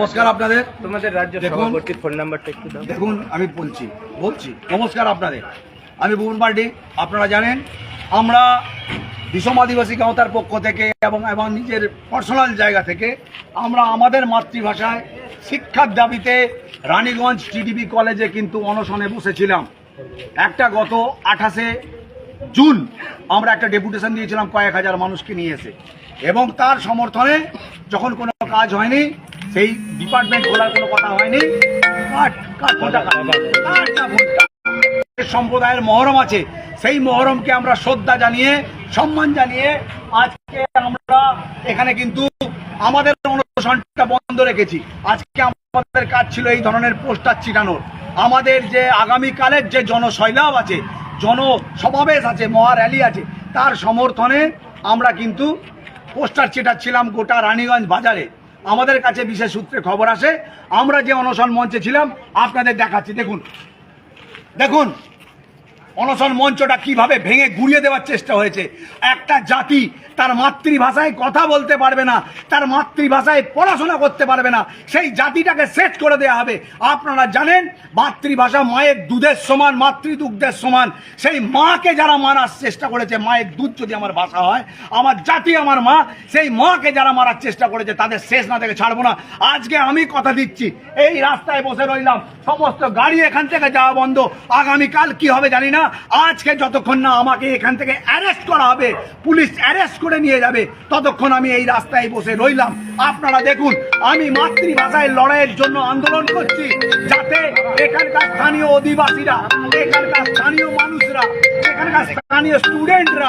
নমস্কার আপনাদের। তোমাদের রাজ্য দেখুন। সভাপতির ফোন নাম্বারটা একটু দাও। দেখুন আমি বলছি বলছি নমস্কার আপনাদের। আমি ভুবন পার্টি আপনারা জানেন আমরা বিষম আদিবাসী গাঁওতার পক্ষ থেকে এবং এবং নিজের পার্সোনাল জায়গা থেকে আমরা আমাদের মাতৃভাষায় শিক্ষার দাবিতে রানীগঞ্জ টিডিবি কলেজে কিন্তু অনশনে বসেছিলাম। একটা গত আঠাশে জুন আমরা একটা ডেপুটেশন দিয়েছিলাম কয়েক হাজার মানুষকে নিয়ে এসে। এবং তার সমর্থনে যখন কোনো কাজ হয়নি সেই ডিপার্টমেন্ট খোলার কোনো কথা হয়নি। সম্প্রদায়ের মহরম আছে। সেই মহরমকে আমরা শ্রদ্ধা জানিয়ে, সম্মান জানিয়ে আজকে আমরা এখানে কিন্তু আমাদের অনুষ্ঠানটা বন্ধ রেখেছি। আজকে আমাদের কাজ ছিল এই ধরনের পোস্টার ছিটানোর। আমাদের যে আগামীকালের যে জনসৈলাভ আছে জন সমাবেশ আছে, মহা র্যালি আছে, তার সমর্থনে আমরা কিন্তু পোস্টার ছিটাচ্ছিলাম গোটা রানীগঞ্জ বাজারে। আমাদের কাছে বিশেষ সূত্রে খবর আসে। আমরা যে অনশন মঞ্চে ছিলাম, আপনাদের দেখাচ্ছি। দেখুন। দেখুন। অনশন মঞ্চটা কীভাবে ভেঙে গুড়িয়ে দেওয়ার চেষ্টা হয়েছে। একটা জাতি তার মাতৃভাষায় কথা বলতে পারবে না, তার মাতৃভাষায় পড়াশোনা করতে পারবে না, সেই জাতিটাকে সেট করে দেয়া হবে। আপনারা জানেন, মাতৃভাষা মায়ের দুধের সমান, মাতৃদুগ্ধের সমান। সেই মাকে যারা মারার চেষ্টা করেছে, মায়ের দুধ যদি আমার ভাষা হয়, আমার জাতি আমার মা, সেই মাকে যারা মারার চেষ্টা করেছে, তাদের শেষ না থেকে ছাড়বো না। আজকে আমি কথা দিচ্ছি, এই রাস্তায় বসে রইলাম, সমস্ত গাড়ি এখান থেকে যাওয়া বন্ধ। আগামীকাল কি হবে জানি না, আজকে যতক্ষণ না আমাকে এখান থেকে অ্যারেস্ট করা হবে, পুলিশ অ্যারেস্ট করে নিয়ে যাবে। ততক্ষণ আমি এই রাস্তায় বসে রইলাম। আপনারা দেখুন, আমি মাতৃভাষায় লড়াইয়ের জন্য আন্দোলন করছি, যাতে এখানকার স্থানীয় অধিবাসীরা, এখানকার স্থানীয় মানুষরা, এখানকার স্থানীয় স্টুডেন্টরা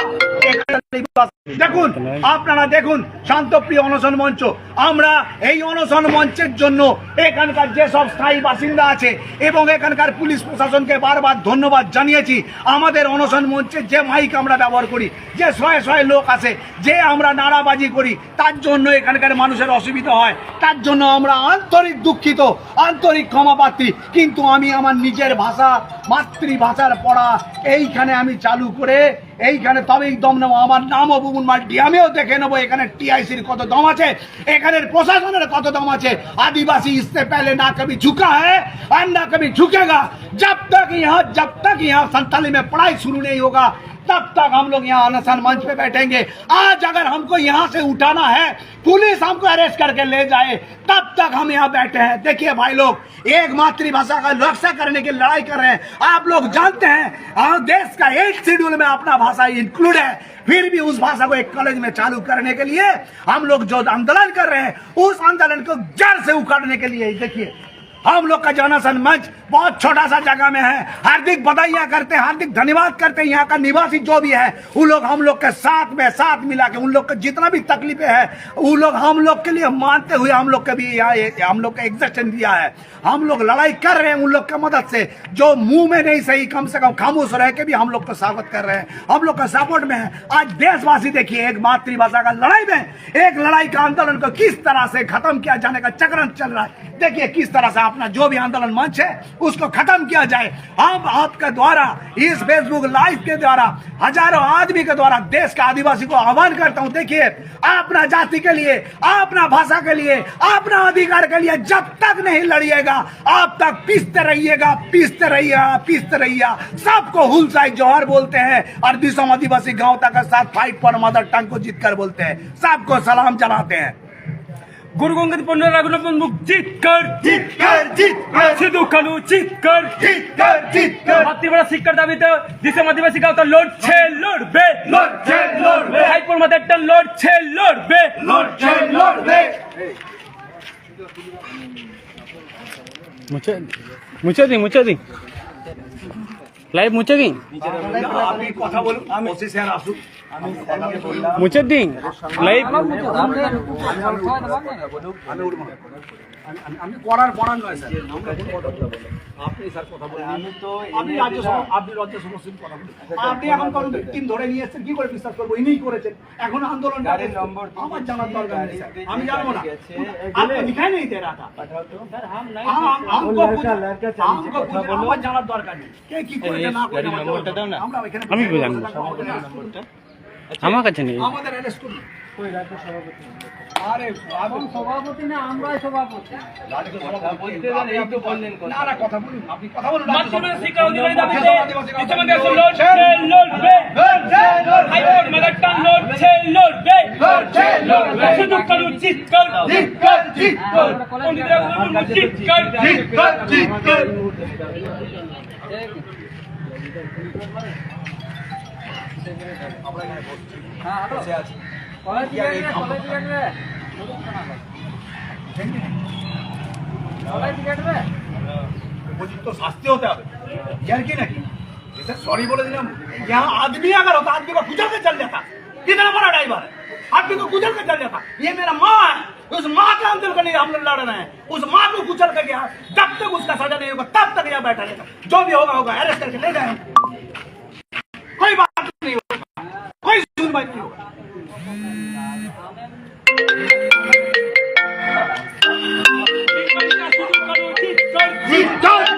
দেখুন, আপনারা দেখুন শান্তপ্রিয় অনশন মঞ্চ, আমরা এই অনশন মঞ্চের জন্য এখানকার যেসব স্থায়ী বাসিন্দা আছে এবং এখানকার পুলিশ প্রশাসনকে বারবার ধন্যবাদ জানিয়েছি, আমাদের অনশন মঞ্চে যে মাইক আমরা ব্যবহার করি, যে শয়ে শয়ে লোক আছে যে আমরা নাড়াবাজি করি, তার জন্য এখানকার মানুষের অসুবিধা হয়, তার জন্য আমরা আন্তরিক দুঃখিত, আন্তরিক ক্ষমাপ্রার্থী কিন্তু আমি আমার নিজের ভাষা মাতৃভাষার পড়া এইখানে আমি চালু করে এইখানে তবেই দম নেবো আমার নামও বুবুন মাল্টি আমিও দেখে নেবো এখানে টিআইসির কত দম আছে এখানের প্রশাসনের কত দম আছে आदिवासी इससे पहले ना कभी झुका है और ना कभी झुकेगा जब तक यहाँ जब तक यहाँ संताली में पढ़ाई शुरू नहीं होगा तब तक हम लोग यहाँ अनशन मंच पे बैठेंगे आज अगर हमको यहाँ से उठाना है पुलिस हमको अरेस्ट करके ले जाए तब तक हम यहाँ बैठे हैं। देखिए भाई लोग एक मातृभाषा का रक्षा करने की लड़ाई कर रहे हैं। आप लोग जानते हैं हाँ, देश का एक शेड्यूल में अपना भाषा इंक्लूड है। फिर भी उस भाषा को एक कॉलेज में चालू करने के लिए हम लोग जो आंदोलन कर रहे हैं उस आंदोलन को जड़ से उखाड़ने के लिए। देखिए हम लोग का जनसन मंच बहुत छोटा सा जगह में है। हार्दिक बधाइयाँ करते हैं, हार्दिक धन्यवाद करते हैं। यहाँ का निवासी जो भी है उन लोग हम लोग के साथ में, साथ मिला के, उन लोग का जितना भी तकलीफें है उन लोग हम लोग के लिए मानते हुए हम लोग के भी यहाँ हम लोग का एग्जेक्शन दिया है। हम लोग लड़ाई कर रहे हैं उन लोग की मदद से। जो मुँह में नहीं सही, कम से कम खामोश रह के भी हम लोग का स्वागत कर रहे हैं। हम लोग का सपोर्ट में है। आज देशवासी देखिए, एक मातृभाषा का लड़ाई में, एक लड़ाई का आंदोलन को किस तरह से खत्म किया जाने का चक्रण चल रहा है। देखिए, किस तरह से अपना जो भी आंदोलन मंच है उसको खत्म किया जाए। हम आपके द्वारा, इस फेसबुक लाइव के द्वारा, हज़ारों आदमी के द्वारा, देश के आदिवासी को आह्वान करता हूँ, देखिए, अपना जाति के लिए, अपना भाषा के लिए, अपना अधिकार के लिए जब तक नहीं लड़िएगा, आप तक पीसते रहिएगा पीसते रहिएगा पीसते रहिएगा। सबको हुलसाई जौहर बोलते हैं और दिसम आदिवासी गाँव तक साथ फाइट पर मदर टंग को जीत कर बोलते हैं। सबको सलाम चलाते हैं। গুরুগঙ্গের পনেরো রাঘুনাথন মুখ জিৎকার জিৎকার জিৎকার সিধু কালু জিৎকার জিৎকার জিৎকার মাতৃভাষা শিক্ষার দাবিতে দেশের আদিবাসী গাও তো লড়ছে লড়বে। লড়ছে লড়বে। হাইপুর মাথায় একটা লড়ছে লড়বে। লড়ছে লড়বে। মুছে মুছে দিন মুছে দিন লাইভ মুছে দিন কথা বলুন আমি স্যার আসুক। মুচেদ্দিন? লাইভ? আমি করার নয় স্যার। আপনি স্যার কথা বলেন। আমি তো আপনি রাজ্য কথা বলেন। আপনি এখন কারণ ধরে কি করে বিশ্বাস করব? ইনিই করেছেন। এখন আন্দোলন আমার জানার দরকার নেই আমি জানব না। আপনি লিখাই নেই আমার জানার দরকার নেই। কে কি করে আমরা এখানে আমি জানব আমার কাছে নেই আমাদের অ্যারেস্ট চিৎকার পন্ডিতরা বলুন চিৎকার হ্যাঁ হ্যালো কলেজ গেট রে কলেজ গেট রে কলেজ গেট রে मुझे तो शास्ति होते हैं यार की नहीं जैसे सॉरी बोले दिया यहाँ आदमी अगर होता आदमी को गुजर के चल जाता कितना बड़ा ड्राइवर है आदमी को गुजर के चल जाता ये मेरा माँ है उस माँ का हम दिल के लिए हम लोग लड़ रहे हैं उस माँ को गुजर कर गया जब तक उसका सजा नहीं होगा तब तक यहाँ बैठा रहेगा जो भी होगा होगा अरेस्ट करके ले जाएंगे